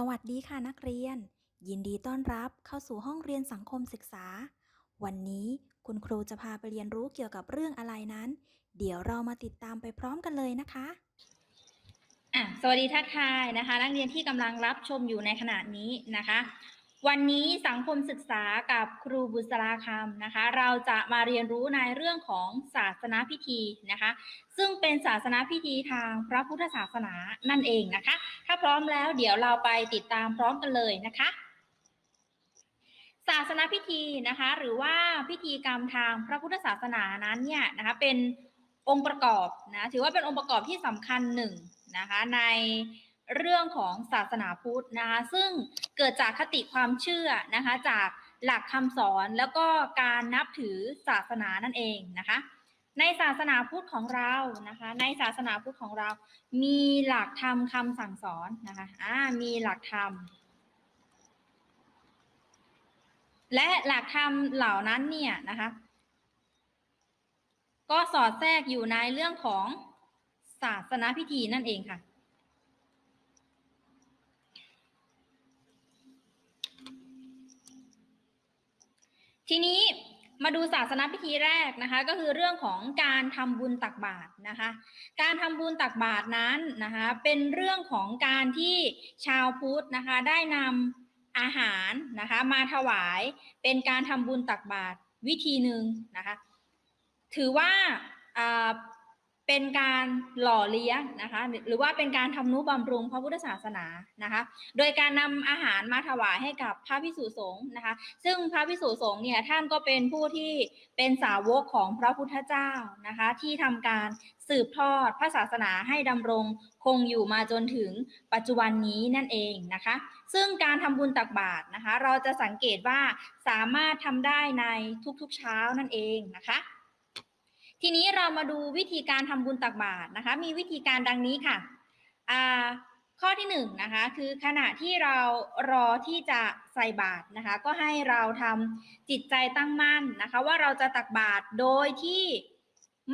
สวัสดีค่ะนักเรียน ยินดีต้อนรับเข้าสู่ห้องเรียนสังคมศึกษา วันนี้คุณครูจะพาไปเรียนรู้เกี่ยวกับเรื่องอะไรนั้น เดี๋ยวเรามาติดตามไปพร้อมกันเลยนะคะอะสวัสดีทักทายนะคะ นักเรียนที่กำลังรับชมอยู่ในขณะนี้นะคะ วันนี้สังคมศึกษากับครูบุษราคำนะคะ เราจะมาเรียนรู้ในเรื่องของศาสนาพิธีนะคะ ซึ่งเป็นศาสนาพิธีทางพระพุทธศาสนานั่นเองนะคะ ถ้าพร้อมแล้วเดี๋ยวเราไปติดตามพร้อมกันเลยนะคะศาสนาพิธีนะคะหรือว่าพิธีกรรมทางพระพุทธศาสนานั้นเนี่ยนะคะเป็นองค์ประกอบนะถือว่าเป็นองค์ประกอบที่สำคัญหนึ่งนะคะใน เรื่องของศาสนาพุทธนะคะซึ่งเกิดจากคติความเชื่อนะคะจากหลักคำสอนแล้วก็การนับถือศาสนานั่นเองนะคะในศาสนาพุทธของเรานะคะ ในศาสนาพุทธของเรา มีหลักธรรมคำสั่งสอนนะคะอ่ามีหลักธรรมและหลักธรรมเหล่านั้นเนี่ยนะคะ ก็สอดแทรกอยู่ในเรื่องของศาสนาพิธีนั่นเองค่ะ ทีนี้มาดูศาสนาพิธีแรกนะคะ ก็คือเรื่องของการทำบุญตักบาตรนะคะ การทำบุญตักบาตรนั้นนะคะเป็นเรื่องของการที่ชาวพุทธนะคะได้นำอาหารนะคะมาถวายเป็นการทำบุญตักบาตรวิธีหนึ่งนะคะ ถือว่า เป็นการหล่อเลี้ยงนะคะหรือว่าเป็นการทำนุบำรุงพระพุทธศาสนานะคะ โดยการนำอาหารมาถวายให้กับพระพิสุสงฆ์นะคะ ซึ่งพระพิสุสงฆ์เนี่ยท่านก็เป็นผู้ที่เป็นสาวกของพระพุทธเจ้านะคะ ที่ทำการสืบทอดพระศาสนาให้ดำรงคงอยู่มาจนถึงปัจจุบันนี้นั่นเองนะคะ ซึ่งการทำบุญตักบาตรนะคะ เราจะสังเกตว่าสามารถทำได้ในทุกๆเช้านั่นเองนะคะ ทีนี้เรามาดูวิธีการทำบุญตักบาตรนะคะ มีวิธีการดังนี้ค่ะข้อที่หนึ่งนะคะคือขณะที่เรารอที่จะใส่บาตรนะคะ ก็ให้เราทำจิตใจตั้งมั่นนะคะ ว่าเราจะตักบาตรโดยที่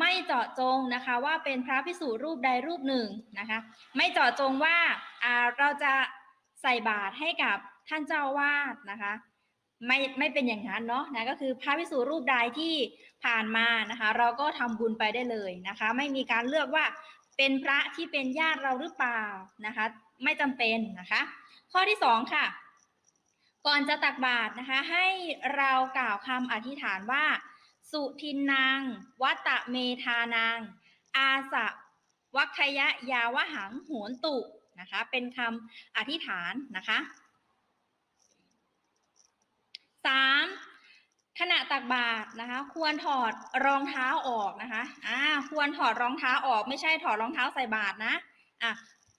ไม่เจาะจงนะคะว่าเป็นพระพิสุรูปใดรูปหนึ่งนะคะ ไม่เจาะจงว่าเราจะใส่บาตรให้กับท่านเจ้าวาสนะคะ ไม่ไม่เป็นอย่างนั้นเนาะนะก็คือพระพิสุรูปใดที่ ผ่านมานะคะ เราก็ทำบุญไปได้เลยนะคะ ไม่มีการเลือกว่าเป็นพระที่เป็นญาติเราหรือเปล่านะคะ ไม่จำเป็นนะคะ ข้อที่สองค่ะ ก่อนจะตักบาตรนะคะ ให้เรากล่าวคำอธิษฐานว่า สุทินนางวัตตะเมธานาง อาสะวัคยะยาวหังโหนตุนะคะ เป็นคำอธิษฐานนะคะสาม ขณะตักบาตรนะคะ ควรถอดรองเท้าออกนะคะอ่าควรถอดรองเท้าออกไม่ใช่ถอดรองเท้าใส่บาตรนะอะ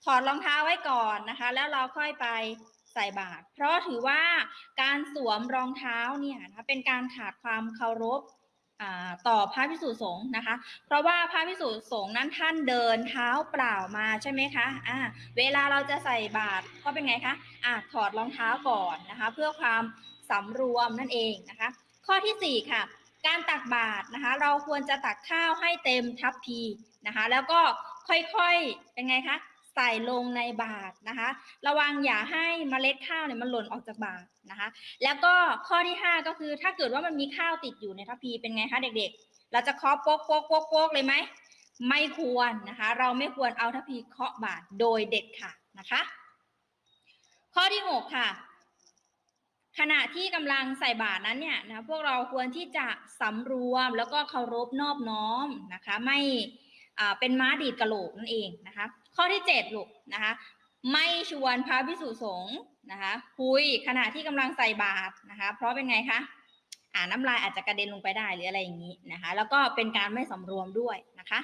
ถอดรองเท้าไว้ก่อนนะคะ แล้วเราค่อยไปใส่บาตรเพราะถือว่าการสวมรองเท้าเนี่ยนะคะเป็นการขาดความเคารพต่อพระพิสุสงฆ์นะคะ เพราะว่าพระพิสุสงฆ์นั้นท่านเดินเท้าเปล่ามาใช่ไหมคะอ่าเวลาเราจะใส่บาตรก็เป็นไงคะอ่าถอดรองเท้าก่อนนะคะ เพื่อความสำรวมนั่นเองนะคะ ข้อที่ 4 ค่ะ การตักบาตรนะคะ เราควรจะตักข้าวให้เต็มทัพพีนะคะ แล้วก็ค่อยๆเป็นไงคะใส่ลงในบาตรนะคะ ระวังอย่าให้เมล็ดข้าวเนี่ยมันหล่นออกจากบาตรนะคะ แล้วก็ข้อที่ 5 ก็คือถ้าเกิดว่ามันมีข้าวติดอยู่ในทัพพีเป็นไงคะเด็กๆ เราจะเคาะโป๊กโป๊กโป๊กโป๊กเลยไหมไม่ควรนะคะ เราไม่ควรเอาทัพพีเคาะบาตรโดยเด็ดขาดนะคะ ข้อที่ 6 ค่ะ ขณะที่กำลังใส่บาตรนั้นเนี่ยนะพวกเราควรที่จะสำรวมแล้วก็เคารพนอบน้อมนะคะ ไม่เป็นม้าดีดกระโหลกนั่นเองนะคะ ข้อที่เจ็ดลูกนะคะไม่ชวนพระพิสุสงฆ์นะคะคุยขณะที่กำลังใส่บาตรนะคะ เพราะเป็นไงคะอ่าน้ำลายอาจจะกระเด็นลงไปได้หรืออะไรอย่างนี้นะคะ แล้วก็เป็นการไม่สำรวมด้วยนะคะ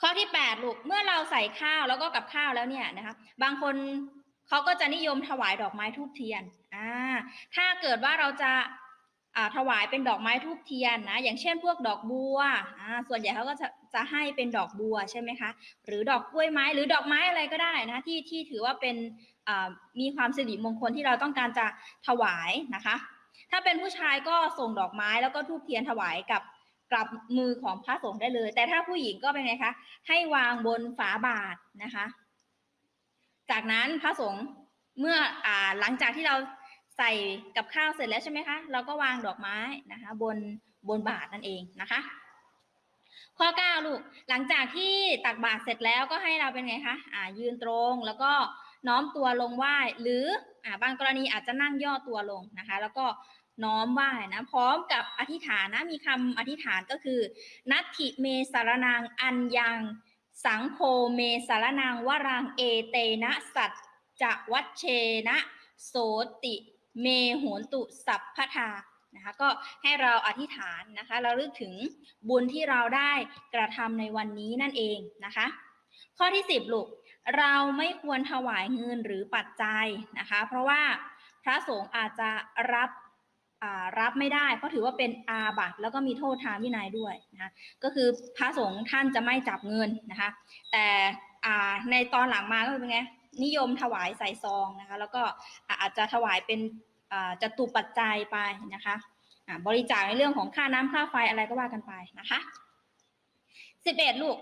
ข้อที่แปดลูกเมื่อเราใส่ข้าวแล้วก็กับข้าวแล้วเนี่ยนะคะ บางคน เขาก็จะนิยมถวายดอกไม้ทูบเทียนอ่าถ้าเกิดว่าเราจะถวายเป็นดอกไม้ทูบเทียนนะ อย่างเช่นพวกดอกบัวส่วนใหญ่เขาก็จะจะให้เป็นดอกบัวใช่ไหมคะ หรือดอกกล้วยไม้หรือดอกไม้อะไรก็ได้นะที่ที่ถือว่าเป็นมีความสิริมงคลที่เราต้องการจะถวายนะคะ ถ้าเป็นผู้ชายก็ส่งดอกไม้แล้วก็ทูบเทียนถวายกับกลับมือของพระสงฆ์ได้เลย แต่ถ้าผู้หญิงก็เป็นไงคะ ให้วางบนฝาบาทนะคะ จากนั้นพระสงฆ์เมื่ออ่าหลังจากที่เราใส่กับข้าวเสร็จแล้วใช่ไหมคะ เราก็วางดอกไม้นะคะ บนบนบาทนั่นเองนะคะ ข้อ9ลูกหลังจากที่ตักบาตรเสร็จแล้วก็ให้เราเป็นไงคะอ่ายืนตรงแล้วก็น้อมตัวลงไหว้หรืออ่าบางกรณีอาจจะนั่งย่อตัวลงนะคะ แล้วก็น้อมไหว้นะพร้อมกับอธิษฐานนะมีคำอธิษฐานก็คือ นัตถิเมสารนางอัญยัง สังโฆเมสารนางวรังเอเตนะสัจจะวัชเชนะโสติเมโหนตุสัพพทานะคะก็ให้เราอธิษฐานนะคะเราลึกถึงบุญที่เราได้กระทำในวันนี้นั่นเองนะคะ ข้อที่ 10ลูกเราไม่ควรถวายเงินหรือปัจจัยนะคะ เพราะว่าพระสงฆ์อาจจะรับ รับไม่ได้ เพราะถือว่าเป็นอาบัติแล้วก็มีโทษทางวินัยด้วยนะคะก็คือพระสงฆ์ท่านจะไม่จับเงินนะคะแต่ในตอนหลังมาก็เป็นไงนิยมถวายใส่ซองนะคะแล้วก็อาจจะถวายเป็นจตุปัจจัยไปนะคะบริจาคในเรื่องของค่าน้ำค่าไฟอะไรก็ว่ากันไปนะคะสิบเอ็ดลูก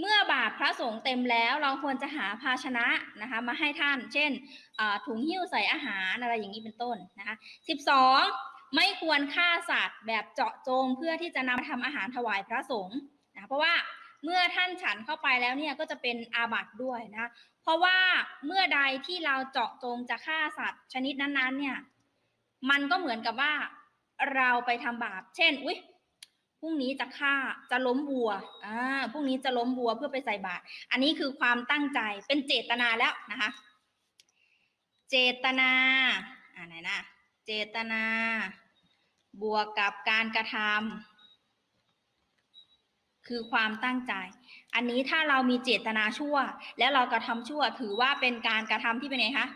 เมื่อบาทพระสงฆ์เต็มแล้วเราควรจะหาภาชนะนะคะมาให้ท่าน เช่นถุงหิ้วใส่อาหารอะไรอย่างนี้เป็นต้นนะคะสิบสอง ไม่ควรฆ่าสัตว์แบบเจาะจงเพื่อที่จะนำมาทำอาหารถวายพระสงฆ์นะเพราะว่าเมื่อท่านฉันเข้าไปแล้วเนี่ยก็จะเป็นอาบัติด้วยนะ เพราะว่าเมื่อใดที่เราเจาะจงจะฆ่าสัตว์ ชนิดนั้นๆ เนี่ย มันก็เหมือนกับว่าเราไปทำบาป เช่น อุ้ยพรุ่งนี้จะฆ่าจะล้มวัว อ่า พรุ่งนี้จะล้มวัวเพื่อไปใส่บาตร อันนี้คือความตั้งใจเป็นเจตนาแล้วนะคะ เจตนา อ่าไหนนะ เจตนา บวกกับการกระทำคือความตั้งใจ อันนี้ถ้าเรามีเจตนาชั่ว แล้วเรากระทำชั่ว ถือว่าเป็นการกระทำที่เป็นไงคะ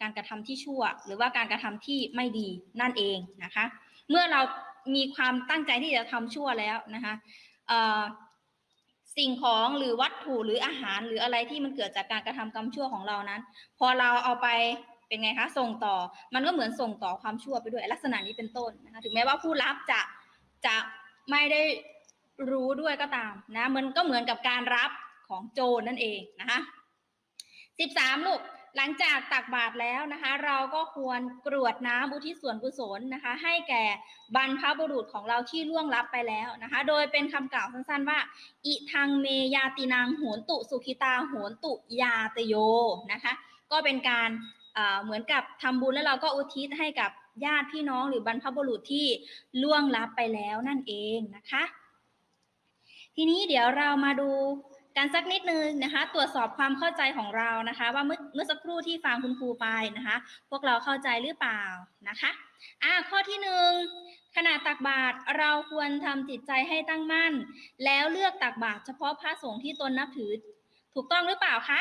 การกระทำที่ชั่ว หรือว่าการกระทำที่ไม่ดีนั่นเองนะคะ เมื่อเรามีความตั้งใจที่จะทำชั่วแล้วนะคะสิ่งของหรือวัตถุหรืออาหารหรืออะไรที่มันเกิดจากการกระทำกรรมชั่วของเรานั้น พอเราเอาไป เป็นไงคะส่งต่อมันก็เหมือนส่งต่อความชั่วไปด้วยลักษณะนี้เป็นต้นนะคะถึงแม้ว่าผู้รับจะจะไม่ได้รู้ด้วยก็ตามนะมันก็เหมือนกับการรับของโจรนั่นเองนะคะสิบสามลูกหลังจากตักบาตรแล้วนะคะ เราก็ควรกรวดน้ำอุทิศส่วนกุศลนะคะ ให้แก่บรรพบุรุษของเราที่ล่วงลับไปแล้วนะคะ โดยเป็นคำกล่าวสั้นๆว่า อิทังเมยาตินางโหนตุสุขิตาโหนตุยาตโยนะคะ ก็เป็นการ เหมือนกับทำบุญแล้วเราก็อุทิศให้กับญาติพี่น้องหรือบรรพบุรุษที่ล่วงลับไปแล้วนั่นเองนะคะ ทีนี้เดี๋ยวเรามาดูกันสักนิดนึงนะคะ ตรวจสอบความเข้าใจของเรานะคะ ว่าเมื่อเมื่อสักครู่ที่ฟังคุณครูไปนะคะ พวกเราเข้าใจหรือเปล่านะคะอ่าข้อที่หนึ่งขณะตักบาตรเราควรทำจิตใจให้ตั้งมั่น แล้วเลือกตักบาตรเฉพาะพระสงฆ์ที่ตนนับถือถูกต้องหรือเปล่าคะ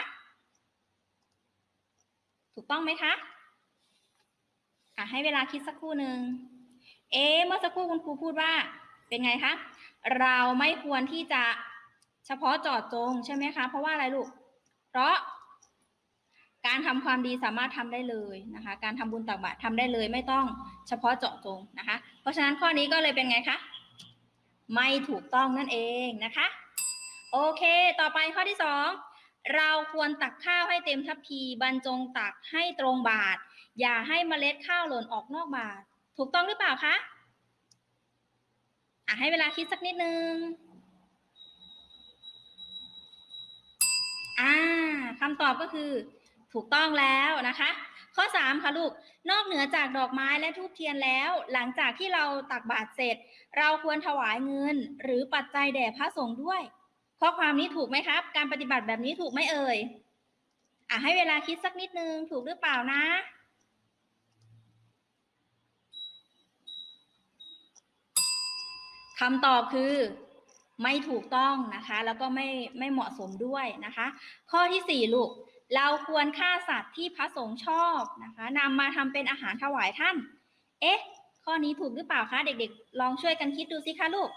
ถูกต้องไหมคะอะให้เวลาคิดสักครู่หนึ่งเอ๊เมื่อสักครู่คุณครูพูดว่า เป็นไงคะ เราไม่ควรที่จะเฉพาะเจาะจงใช่ไหมคะ เพราะว่าอะไรลูก เพราะ การทำความดีสามารถทำได้เลยนะคะ การทำบุญตักบาตรทำได้เลย ไม่ต้องเฉพาะเจาะจงนะคะ เพราะฉะนั้นข้อนี้ก็เลยเป็นไงคะ ไม่ถูกต้องนั่นเองนะคะ โอเค ต่อไปข้อที่สอง เราควรตักข้าวให้เต็มทัพพีบรรจงตักให้ตรงบาท อย่าให้เมล็ดข้าวหล่นออกนอกบาท ถูกต้องหรือเปล่าคะอะให้เวลาคิดสักนิดนึงอ่าคำตอบก็คือ ถูกต้องแล้วนะคะ ข้อ 3 ค่ะลูก นอกเหนือจากดอกไม้และทูบเทียนแล้ว หลังจากที่เราตักบาตรเสร็จ เราควรถวายเงิน หรือปัจจัยแด่พระสงฆ์ด้วย ข้อความนี้ถูกไหมครับ การปฏิบัติแบบนี้ถูกไหมเอ่ยอะให้เวลาคิดสักนิดนึงถูกหรือเปล่านะคำตอบคือไม่ถูกต้องนะคะ แล้วก็ไม่ไม่เหมาะสมด้วยนะคะ ข้อที่สี่ลูก เราควรฆ่าสัตว์ที่พระสงฆ์ชอบนะคะนำมาทำเป็นอาหารถวายท่าน เอ๊ะ ข้อนี้ถูกหรือเปล่าคะ เด็กๆ ลองช่วยกันคิดดูสิคะลูก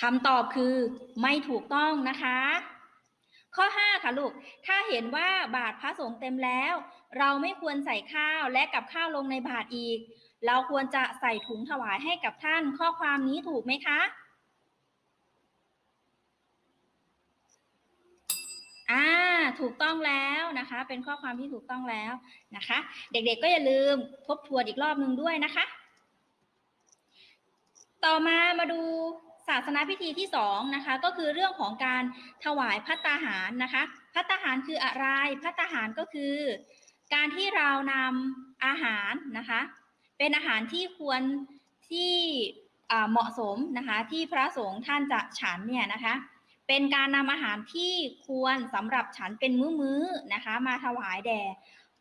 คำตอบคือไม่ถูกต้องนะคะ ข้อ 5 ค่ะลูก ถ้าเห็นว่าบาทพระสงฆ์เต็มแล้ว เราไม่ควรใส่ข้าวและกับข้าวลงในบาทอีก เราควรจะใส่ถุงถวายให้กับท่านข้อความนี้ถูกไหมคะอ่าถูกต้องแล้วนะคะ เป็นข้อความที่ถูกต้องแล้วนะคะ เด็กๆก็อย่าลืมทบทวนอีกรอบหนึ่งด้วยนะคะ ต่อมามาดู ศาสนาพิธีที่สองนะคะก็คือเรื่องของการถวายพัตตาหารนะคะพัตตาหารคืออะไรพัตตาหารก็คือ การที่เรานำอาหารนะคะเป็นอาหารที่ควรที่เหมาะสมนะคะที่พระสงฆ์ท่านจะฉันเนี่ยนะคะเป็นการนำอาหารที่ควรสำหรับฉันเป็นมื้อๆนะคะ มาถวายแด่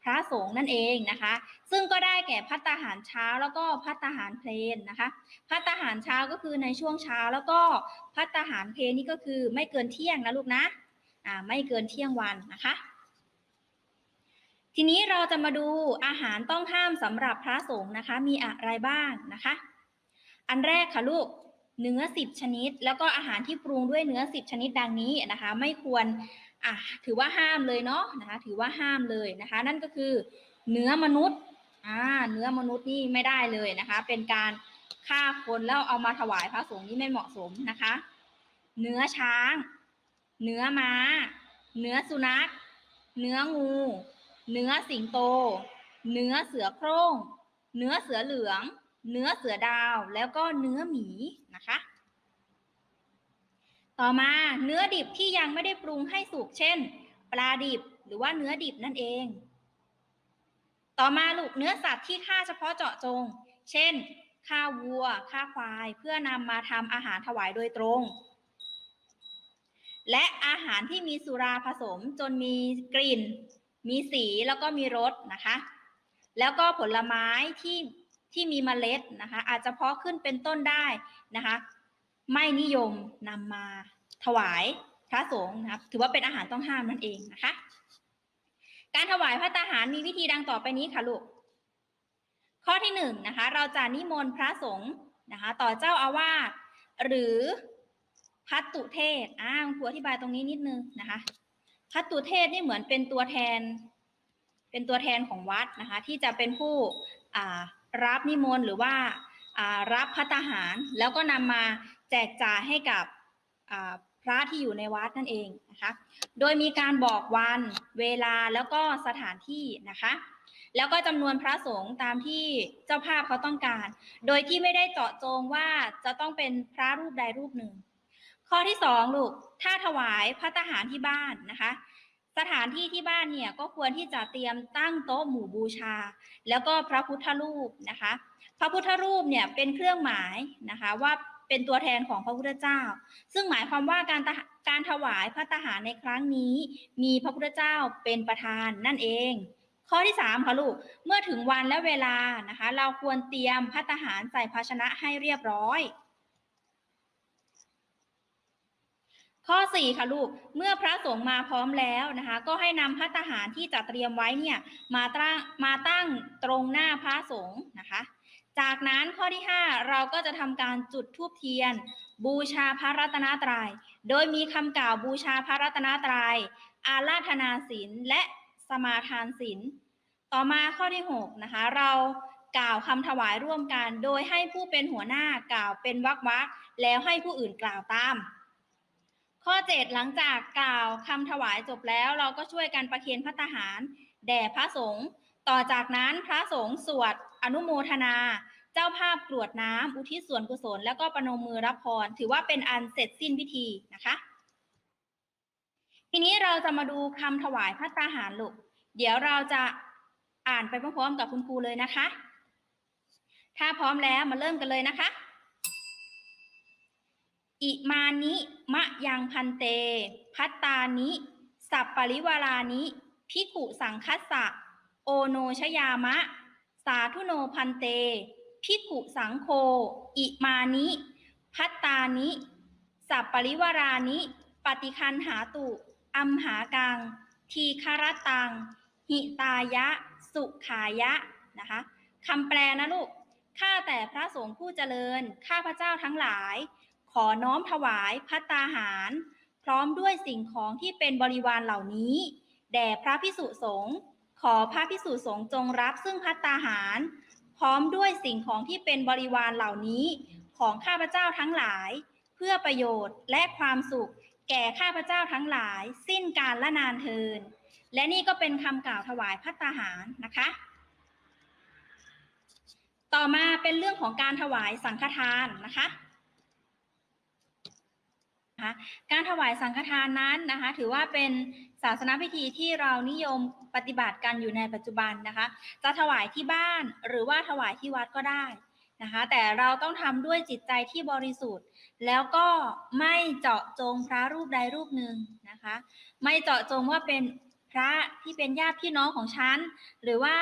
พระสงฆ์นั่นเองนะคะ ซึ่งก็ได้แก่พัตตาหารเช้าแล้วก็พัตตาหารเพลนนะคะ พัตตาหารเช้าก็คือในช่วงเช้าแล้วก็พัตตาหารเพลนนี่ก็คือไม่เกินเที่ยงนะลูกนะอ่าไม่เกินเที่ยงวันนะคะ ทีนี้เราจะมาดูอาหารต้องห้ามสำหรับพระสงฆ์นะคะ มีอะไรบ้างนะคะ อันแรกค่ะลูกเนื้อสิบชนิด แล้วก็อาหารที่ปรุงด้วยเนื้อสิบชนิดดังนี้นะคะ ไม่ควร อะถือว่าห้ามเลยเนาะนะคะถือว่าห้ามเลยนะคะ นั่นก็คือเนื้อมนุษย์อ่าเนื้อมนุษย์นี่ไม่ได้เลยนะคะ เป็นการฆ่าคนแล้วเอามาถวายพระสงฆ์นี่ไม่เหมาะสมนะคะ เนื้อช้าง เนื้อม้า เนื้อสุนัข เนื้องู เนื้อสิงโต เนื้อเสือโคร่ง เนื้อเสือเหลือง เนื้อเสือดาวแล้วก็เนื้อหมีนะคะ ต่อมาเนื้อดิบที่ยังไม่ได้ปรุงให้สุกเช่น ปลาดิบหรือว่าเนื้อดิบนั่นเอง ต่อมาลูกเนื้อสัตว์ที่ฆ่าเฉพาะเจาะจง เช่นฆ่าวัวฆ่าควาย เพื่อนำมาทำอาหารถวายโดยตรง และอาหารที่มีสุราผสมจนมีกลิ่น มีสีแล้วก็มีรสนะคะ แล้วก็ผลไม้ที่ที่มีเมล็ดนะคะ อาจจะเพาะขึ้นเป็นต้นได้นะคะ ไม่นิยมนำมาถวายพระสงฆ์นะครับ ถือว่าเป็นอาหารต้องห้ามนั่นเองนะคะ การถวายพระตาหารมีวิธีดังต่อไปนี้ค่ะลูก ข้อที่หนึ่งนะคะ เราจะนิมนต์พระสงฆ์นะคะ ต่อเจ้าอาวาสหรือพัตตุเทศอ่าคุณครูอธิบายตรงนี้นิดนึงนะคะพัตตุเทศนี่เหมือนเป็นตัวแทน เป็นตัวแทนของวัดนะคะ ที่จะเป็นผู้รับนิมนต์หรือว่ารับพัตตาหารแล้วก็นำมา แจกจ่ายให้กับพระที่อยู่ในวัดนั่นเองนะคะ โดยมีการบอกวันเวลาแล้วก็สถานที่นะคะ แล้วก็จำนวนพระสงฆ์ตามที่เจ้าภาพเขาต้องการ โดยที่ไม่ได้เจาะจงว่าจะต้องเป็นพระรูปใดรูปหนึ่ง ข้อที่สองลูก ถ้าถวายพระทหารที่บ้านนะคะ สถานที่ที่บ้านเนี่ยก็ควรที่จะเตรียมตั้งโต๊ะหมู่บูชา แล้วก็พระพุทธรูปนะคะ พระพุทธรูปเนี่ยเป็นเครื่องหมายนะคะว่า เป็นตัวแทนของพระพุทธเจ้า ซึ่งหมายความว่าการการถวายพระทหารในครั้งนี้ มีพระพุทธเจ้าเป็นประธานนั่นเอง ข้อที่สามค่ะลูก เมื่อถึงวันและเวลานะคะ เราควรเตรียมพระทหารใส่ภาชนะให้เรียบร้อย ข้อ4ค่ะลูก เมื่อพระสงฆ์มาพร้อมแล้วนะคะ ก็ให้นำพระทหารที่จัดเตรียมไว้เนี่ยมาตั้งมาตั้งตรงหน้าพระสงฆ์นะคะ จากนั้นข้อที่ 5 เราก็จะทำการจุดธูปเทียน บูชาพระรัตนตรยัย โดยมีคำกล่าวบูชาพระรัตนตรยัย อาราธนาศีลและสมาทานศีลต่อมาข้อที่6นะคะเรากล่าวคำถวายร่วมกัน โดยให้ผู้เป็นหัวหน้ากล่าวเป็นวรรควักแล้วให้ผู้อื่นกล่าวตาม ข้อ 7 หลังจากกล่าวคำถวายจบแล้ว เราก็ช่วยกันประเคนพระทหาร แด่พระสงฆ์ต่อจากนั้นพระสงฆ์สวดอนุโมทนา เจ้าภาพกรวดน้ำอุทิศส่วนกุศล แล้วก็ประนมมือรับพร ถือว่าเป็นอันเสร็จสิ้นพิธีนะคะ ทีนี้เราจะมาดูคำถวายพระตาหารลูกเดี๋ยวเราจะอ่านไปพร้อมๆกับคุณครูเลยนะคะ ถ้าพร้อมแล้วมาเริ่มกันเลยนะคะ อิมานิมะยังพันเต พัตตานิ สัปปริวารานิพิขุสังคัสสะ โอโนชยามะ สาธุโนพันเต พิขุสังโฆอิมานิ พัตตานิ สัปปริวารานิ ปฏิคันหาตุอัมหากัง ทีคารตัง หิตายะ สุขายะนะคะคำแปลนะลูก ข้าแต่พระสงฆ์ผู้เจริญ ข้าพระเจ้าทั้งหลาย ขอน้อมถวายพัตตาหาร พร้อมด้วยสิ่งของที่เป็นบริวารเหล่านี้ แด่พระพิสุสงฆ์ ขอพระพิสุสงฆ์จงรับซึ่งพัตตาหาร พร้อมด้วยสิ่งของที่เป็นบริวารเหล่านี้ของข้าพเจ้าทั้งหลาย เพื่อประโยชน์และความสุข แก่ข้าพเจ้าทั้งหลาย สิ้นกาลละนานเทิน และนี่ก็เป็นคำกล่าวถวายพัตตาหารนะคะ ต่อมาเป็นเรื่องของการถวายสังฆทานนะคะการถวายสังฆทานนั้นนะคะถือว่าเป็น ศาสนพิธีที่เรานิยมปฏิบัติกันอยู่ในปัจจุบันนะคะ จะถวายที่บ้านหรือว่าถวายที่วัดก็ได้นะคะ แต่เราต้องทำด้วยจิตใจที่บริสุทธิ์ แล้วก็ไม่เจาะจงพระรูปใดรูปหนึ่งนะคะ ไม่เจาะจงว่าเป็นพระที่เป็นญาติพี่น้องของฉันหรือว่า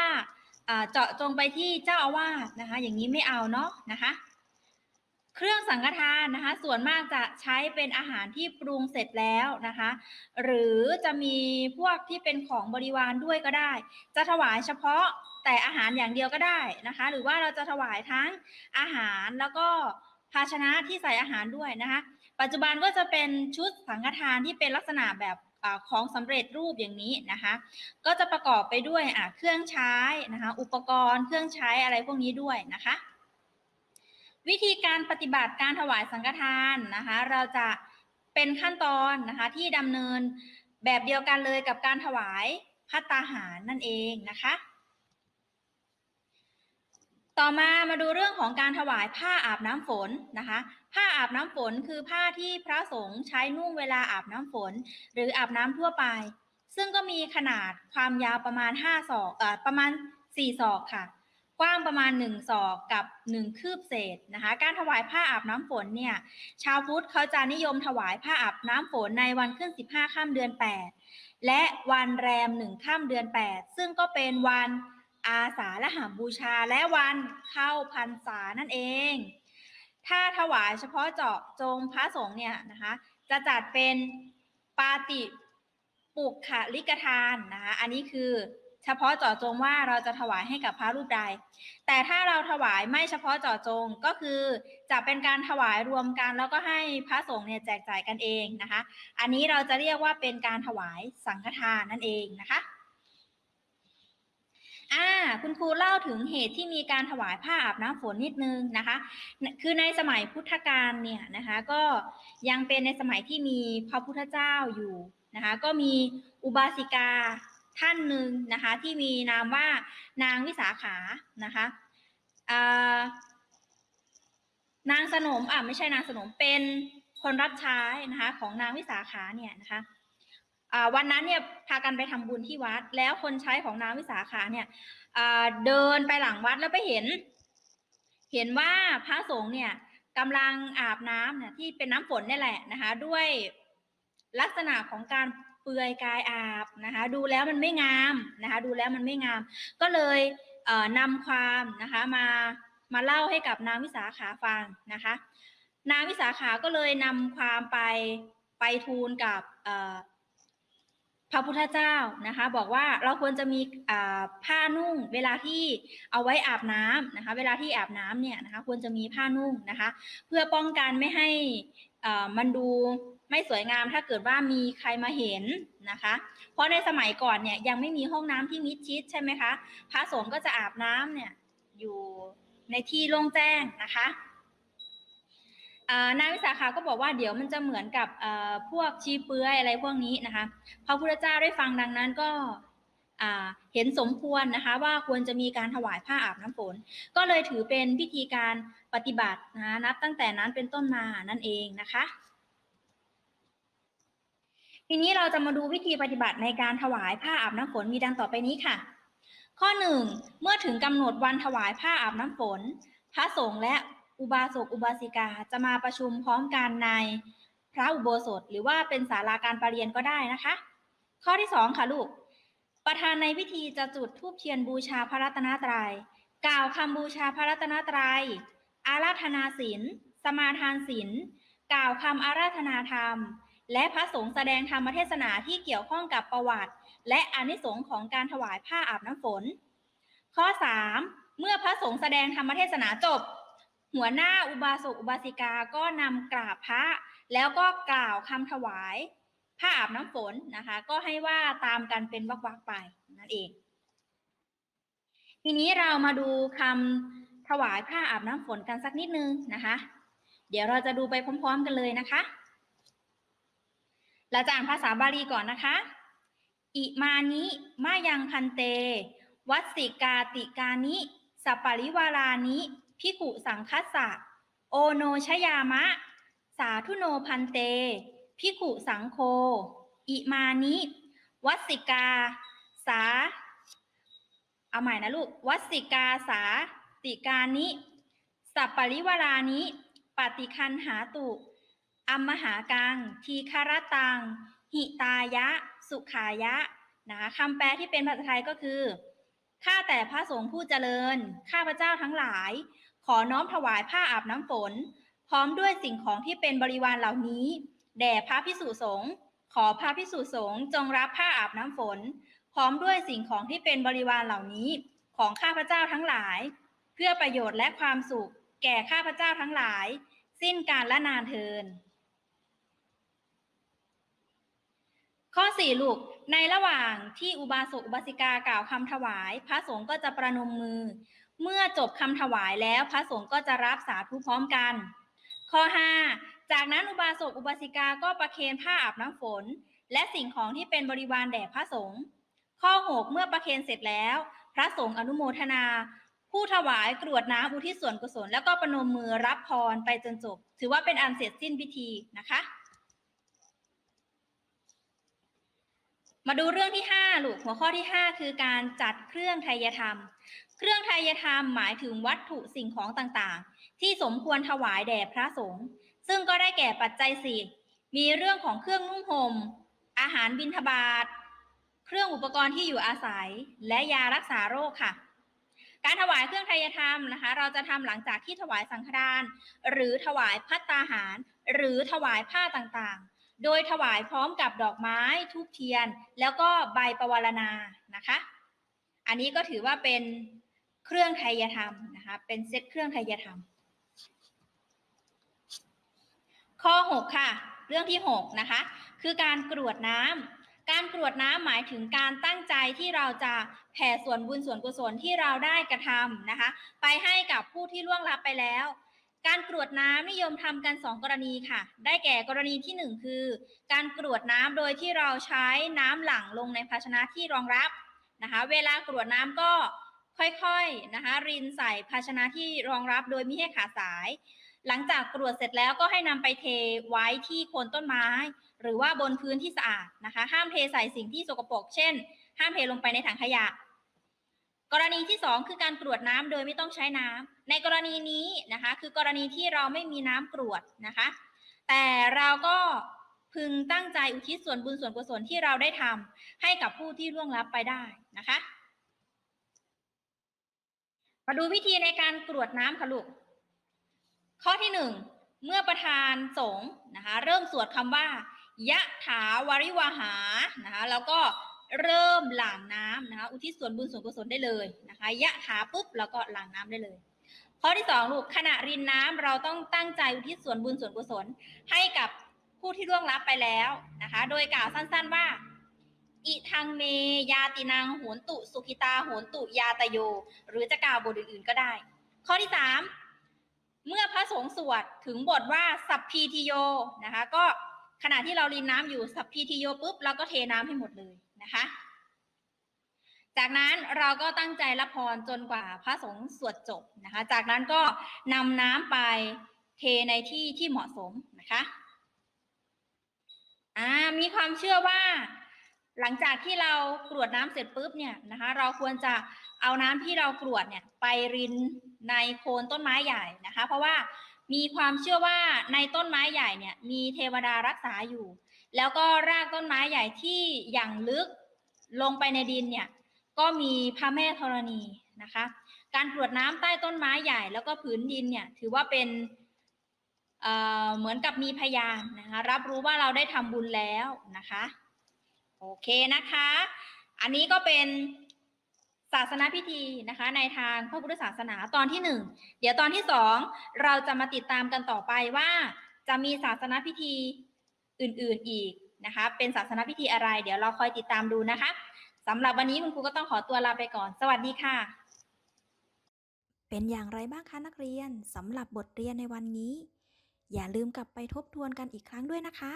อ่าเจาะจงไปที่เจ้าอาวาสนะคะ อย่างนี้ไม่เอาเนาะนะคะ เครื่องสังฆทานนะคะ ส่วนมากจะใช้เป็นอาหารที่ปรุงเสร็จแล้วนะคะ หรือจะมีพวกที่เป็นของบริวารด้วยก็ได้ จะถวายเฉพาะแต่อาหารอย่างเดียวก็ได้นะคะ หรือว่าเราจะถวายทั้งอาหารแล้วก็ภาชนะที่ใส่อาหารด้วยนะคะ ปัจจุบันก็จะเป็นชุดสังฆทานที่เป็นลักษณะแบบอของสำเร็จรูปอย่างนี้นะคะ ก็จะประกอบไปด้วยเครื่องใช้นะคะ อุปกรณ์เครื่องใช้อะไรพวกนี้ด้วยนะคะ วิธีการปฏิบัติการถวายสังฆทานนะคะ เราจะเป็นขั้นตอนนะคะที่ดำเนินแบบเดียวกันเลยกับการถวายพัตตาหารนั่นเองนะคะ ต่อมามาดูเรื่องของการถวายผ้าอาบน้ำฝนนะคะ ผ้าอาบน้ำฝนคือผ้าที่พระสงฆ์ใช้นุ่งเวลาอาบน้ำฝน หรืออาบน้ำทั่วไป ซึ่งก็มีขนาดความยาวประมาณ5ศอกเอ่อประมาณ4ศอกค่ะ กว้างประมาณ 1 ศอกกับ 1 คืบเศษนะคะ การถวายผ้าอาบน้ำฝนเนี่ย ชาวพุทธเขาจะนิยมถวายผ้าอาบน้ำฝนในวันขึ้น 15ค่ำเดือน 8 และวันแรม1ค่ำเดือน 8 ซึ่งก็เป็นวันอาสาฬหาบูชาและวันเข้าพรรษานั่นเอง ถ้าถวายเฉพาะเจาะจงพระสงฆ์เนี่ยนะคะ จะจัดเป็นปาติปุกขลิกทานนะคะ อันนี้คือ เฉพาะเจาะจงว่าเราจะถวายให้กับพระรูปใด แต่ถ้าเราถวายไม่เฉพาะเจาะจงก็คือจะเป็นการถวายรวมกัน แล้วก็ให้พระสงฆ์เนี่ยแจกจ่ายกันเองนะคะ อันนี้เราจะเรียกว่าเป็นการถวายสังฆทานนั่นเองนะคะอ่าคุณครูเล่าถึงเหตุที่มีการถวายผ้าอาบน้ำฝนนิดนึงนะคะ คือในสมัยพุทธกาลเนี่ยนะคะ ก็ยังเป็นในสมัยที่มีพระพุทธเจ้าอยู่นะคะ ก็มีอุบาสิกา ท่านหนึ่งนะคะที่มีนามว่านางวิสาขานะคะนางสนมอะไม่ใช่นางสนมเป็นคนรับใช้นะคะของนางวิสาขาเนี่ยนะคะวันนั้นเนี่ยพากันไปทำบุญที่วัด แล้วคนใช้ของนางวิสาขาเนี่ยเดินไปหลังวัดแล้วไปเห็น เห็นว่าพระสงฆ์เนี่ยกำลังอาบน้ำเนี่ยที่เป็นน้ำฝนนี่แหละนะคะด้วยลักษณะของการ เปลือยกายอาบนะคะ ดูแล้วมันไม่งามนะคะ ดูแล้วมันไม่งาม ก็เลยเอ่อนำความนะคะมามาเล่าให้กับนางวิสาขาฟังนะคะ นางวิสาขาก็เลยนำความไปไปทูลกับพระพุทธเจ้านะคะ บอกว่าเราควรจะมีผ้านุ่ง เวลาที่เอาไว้อาบน้ำนะคะ เวลาที่อาบน้ำเนี่ยนะคะ ควรจะมีผ้านุ่งนะคะ เพื่อป้องกันไม่ให้มันดู ไม่สวยงามถ้าเกิดว่ามีใครมาเห็นนะคะ เพราะในสมัยก่อนเนี่ยยังไม่มีห้องน้ำที่มิดชิดใช่ไหมคะพระสงฆ์ก็จะอาบน้ำเนี่ยอยู่ในที่โล่งแจ้งนะคะนางวิสาขาก็บอกว่าเดี๋ยวมันจะเหมือนกับพวกชีเปลือยอะไรพวกนี้นะคะพระพุทธเจ้าได้ฟังดังนั้นก็เห็นสมควรนะคะว่าควรจะมีการถวายผ้าอาบน้ำฝน ก็เลยถือเป็นพิธีการปฏิบัตินะนับตั้งแต่นั้นเป็นต้นมานั่นเองนะคะ ทีนี้เราจะมาดูวิธีปฏิบัติในการถวายผ้าอาบน้ำฝนมีดังต่อไปนี้ค่ะ ข้อหนึ่งเมื่อถึงกำหนดวันถวายผ้าอาบน้ำฝน พระสงฆ์และอุบาสกอุบาสิกาจะมาประชุมพร้อมกันในพระอุโบสถ หรือว่าเป็นศาลาการประเรียนก็ได้นะคะ ข้อที่สองค่ะลูก ประธานในพิธีจะจุดธูปเทียนบูชาพระรัตนตรยัย กล่าวคำบูชาพระรัตนตรัย อาราธนาศีล สมาทานศีล กล่าวคำอาราธนาธรรม และพระสงฆ์แสดงธรรมเทศนาที่เกี่ยวข้องกับประวัติ และอานิสงส์ของการถวายผ้าอาบน้ำฝน ข้อ 3 เมื่อพระสงฆ์แสดงธรรมเทศนาจบ หัวหน้าอุบาสกอุบาสิกาก็นำกราบพระ แล้วก็กล่าวคำถวายผ้าอาบน้ำฝนนะคะ ก็ให้ว่าตามกันเป็นวักๆไปนั่นเอง ทีนี้เรามาดูคำถวายผ้าอาบน้ำฝนกันสักนิดนึงนะคะ เดี๋ยวเราจะดูไปพร้อม ๆ กันเลยนะคะ เราจะอ่านภาษาบาลีก่อนนะคะ อิมานิมายังพันเต วัสสิกาติกานิสัปปะริวารานิพิกุสังคัสสะ โอโนชยามะ สาธุโนพันเต พิกุสังโฆอิมานิวัสสิกา สา เอาใหม่นะลูก วัสสิกาสาติกานิสัปปะริวารานิปฏิคันหาตุ อัมมหากัง ทีคารตัง หิตายะ สุขายะนะคะคำแปลที่เป็นภาษาไทยก็คือ ข้าแต่พระสงฆ์ผู้เจริญ ข้าพระเจ้าทั้งหลาย ขอน้อมถวายผ้าอาบน้ำฝน พร้อมด้วยสิ่งของที่เป็นบริวารเหล่านี้ แด่พระพิสุสงฆ์ขอพระพิสุสงฆ์จงรับผ้าอาบน้ำฝน พร้อมด้วยสิ่งของที่เป็นบริวารเหล่านี้ ของข้าพระเจ้าทั้งหลาย เพื่อประโยชน์และความสุข แก่ข้าพระเจ้าทั้งหลาย สิ้นการละนานเทิน ข้อสี่ลูก ในระหว่างที่อุบาสกอุบาสิกากล่าวคำถวาย พระสงฆ์ก็จะประนมมือ เมื่อจบคำถวายแล้วพระสงฆ์ก็จะรับสาธุพร้อมกัน ข้อ 5 จากนั้นอุบาสกอุบาสิกาก็ประเคนผ้าอาบน้ำฝน และสิ่งของที่เป็นบริวารแด่พระสงฆ์ข้อ 6 เมื่อประเคนเสร็จแล้ว พระสงฆ์อนุโมทนา ผู้ถวายกรวดน้ำอุทิศส่วนกุศล แล้วก็ประนมมือรับพรไปจนจบ ถือว่าเป็นอันเสร็จสิ้นพิธีนะคะ มาดูเรื่องที่ 5 ลูกหัวข้อที่ 5 คือการจัดเครื่องไทยธรรม เครื่องไทยธรรมหมายถึงวัตถุสิ่งของต่างๆ ที่สมควรถวายแด่พระสงฆ์ซึ่งก็ได้แก่ปัจจัยสี่มีเรื่องของเครื่องนุ่งห่มอาหารบิณฑบาตเครื่องอุปกรณ์ที่อยู่อาศัย และยารักษาโรคค่ะ การถวายเครื่องไทยธรรมนะคะ เราจะทำหลังจากที่ถวายสังฆทาน หรือถวายพัตตาหาร หรือถวายผ้าต่างๆ โดยถวายพร้อมกับดอกไม้ทูบเทียน แล้วก็ใบประวารณานะคะ อันนี้ก็ถือว่าเป็นเครื่องไทยธรรมนะคะ เป็นเซตเครื่องไทยธรรม ข้อ 6 ค่ะ เรื่องที่ 6 นะคะ คือการกรวดน้ำการกรวดน้ำหมายถึงการตั้งใจที่เราจะแผ่ส่วนบุญส่วนกุศลที่เราได้กระทำนะคะ ไปให้กับผู้ที่ล่วงลับไปแล้ว การกรวดน้ำนิยมทำกัน 2 กรณีค่ะ ได้แก่กรณีที่ 1 คือ การกรวดน้ำโดยที่เราใช้น้ำหลั่งลงในภาชนะที่รองรับนะคะ เวลากรวดน้ำก็ค่อยๆนะคะ รินใส่ภาชนะที่รองรับโดยไม่ให้ขาดสาย หลังจากกรวดเสร็จแล้วก็ให้นำไปเทไว้ที่โคนต้นไม้ หรือว่าบนพื้นที่สะอาดนะคะ ห้ามเทใส่สิ่งที่สกปรกเช่น ห้ามเทลงไปในถังขยะ กรณีที่สองคือการกรวดน้ำโดยไม่ต้องใช้น้ำในกรณีนี้นะคะคือกรณีที่เราไม่มีน้ำกรวดนะคะ แต่เราก็พึงตั้งใจอุทิศส่วนบุญส่วนกุศลที่เราได้ทำให้กับผู้ที่ล่วงลับไปได้นะคะ มาดูวิธีในการกรวดน้ำค่ะลูกข้อที่หนึ่งเมื่อประธานสงฆ์นะคะ เริ่มสวดคำว่ายะถาวริวหานะคะแล้วก็ เริ่มหลั่งน้ำนะคะ อุทิศส่วนบุญส่วนกุศลได้เลยนะคะยะถาปุ๊บแล้วก็หลั่งน้ำได้เลยข้อที่สองลูกขณะรินน้ำเราต้องตั้งใจอุทิศส่วนบุญส่วนกุศลให้กับผู้ที่ล่วงลับไปแล้วนะคะ โดยกล่าวสั้นๆว่าอิทังเมยาตินังโหนตุ สุขิตาโหนตุยาตโย หรือจะกล่าวบทอื่นๆก็ได้ ข้อที่สามเมื่อพระสงฆ์สวดถึงบทว่าสัพพีทิโยนะคะ ก็ขณะที่เรารินน้ำอยู่สัพพีทิโยปุ๊บเราก็เทน้ำให้หมดเลย นะคะ จากนั้นเราก็ตั้งใจรับพรจนกว่าพระสงฆ์สวดจบนะคะ จากนั้นก็นำน้ำไปเทในที่ที่เหมาะสมนะคะอ่ามีความเชื่อว่าหลังจากที่เรากรวดน้ำเสร็จปุ๊บเนี่ยนะคะ เราควรจะเอาน้ำที่เรากรวดเนี่ยไปรินในโคนต้นไม้ใหญ่นะคะ เพราะว่ามีความเชื่อว่าในต้นไม้ใหญ่เนี่ยมีเทวดารักษาอยู่ แล้วก็รากต้นไม้ใหญ่ที่อย่างลึกลงไปในดินเนี่ยก็มีพระแม่ธรณีนะคะ การกรวดน้ำใต้ต้นไม้ใหญ่ แล้วก็ผืนดินเนี่ยถือว่าเป็นเเหมือนกับมีพยานนะคะรับรู้ว่าเราได้ทำบุญแล้วนะคะโอเคนะคะ อันนี้ก็เป็นศาสนาพิธีนะคะ ในทางพระพุทธศาสนาตอนที่หนึ่งเดี๋ยวตอนที่สองเราจะมาติดตามกันต่อไปว่าจะมีศาสนาพิธี อื่นๆอีกนะคะ เป็นศาสนาพิธีอะไร เดี๋ยวเราคอยติดตามดูนะคะสำหรับวันนี้คุณครูก็ต้องขอตัวลาไปก่อน สวัสดีค่ะ เป็นอย่างไรบ้างคะนักเรียนสำหรับบทเรียนในวันนี้ อย่าลืมกลับไปทบทวนกันอีกครั้งด้วยนะคะ